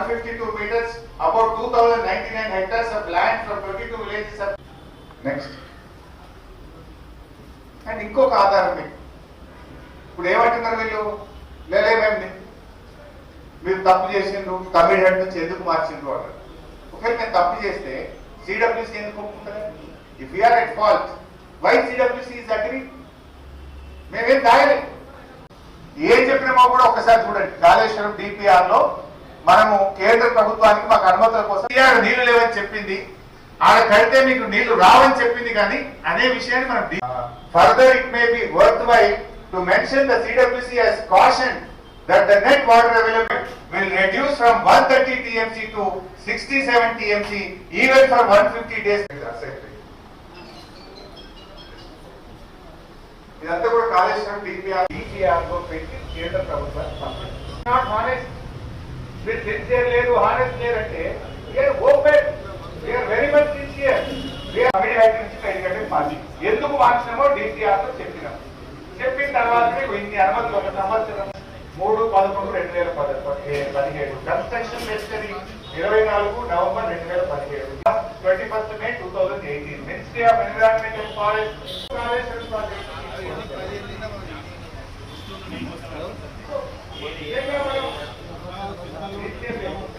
152 meters, about 2099 hectares of land from 22 villages. Of Next. And ఇంకొక ఆధారం ఇప్పుడు ఏమంటున్నారు వీళ్ళు లేలేమేమి మీరు తప్పు చేసిండ్రు తమిళనాడు నుంచి ఎందుకు మార్చిండ్రు అంటారు ఒకవేళ నేను తప్పు చేస్తే సిడబ్ల్యూసీ ఎందుకు ఒప్పుకుంటారు if you're at fault why CWC is agree మేమేం దాయలేదు ఏం చెప్పినామో కూడా ఒకసారి చూడండి కాళేశ్వరం లో మనము కేంద్ర ప్రభుత్వానికి మాకు అనుమతుల కోసం నీళ్లు లేవని చెప్పింది ఆడ కడితే మీకు నీళ్లు రావని చెప్పింది కానీ అనే విషయాన్ని మనం further it may be worthwhile to mention the his caution that the net water available will reduce from 130 TMC to 67 TMC even for 150 days ఇదంతా కూడా కాళేశ్వరం డిపిఆర్ డిపిఆర్ లో పెట్టి కేంద్ర ప్రభుత్వానికి పంపించారు నాట్ హానెస్ట్ సిన్సియర్ లేదు హానెస్ట్ లేదంటే వీఆర్ వెరీ మచ్ సిన్సియర్ ఎందుకు మార్చినామో డీసీఆర్తో చెప్పినాం చెప్పిన తర్వాత మీకు ఇన్ని అనుమతులు ఒక సంవత్సరం మూడు పదకొండు రెండు వేల పదిహేడు కన్స్ట్రక్షన్ మెషనరీ ఇరవై నాలుగు నవంబర్ రెండు వేల పదిహేడు twenty first May two thousand eighteen ministry of environment and forest project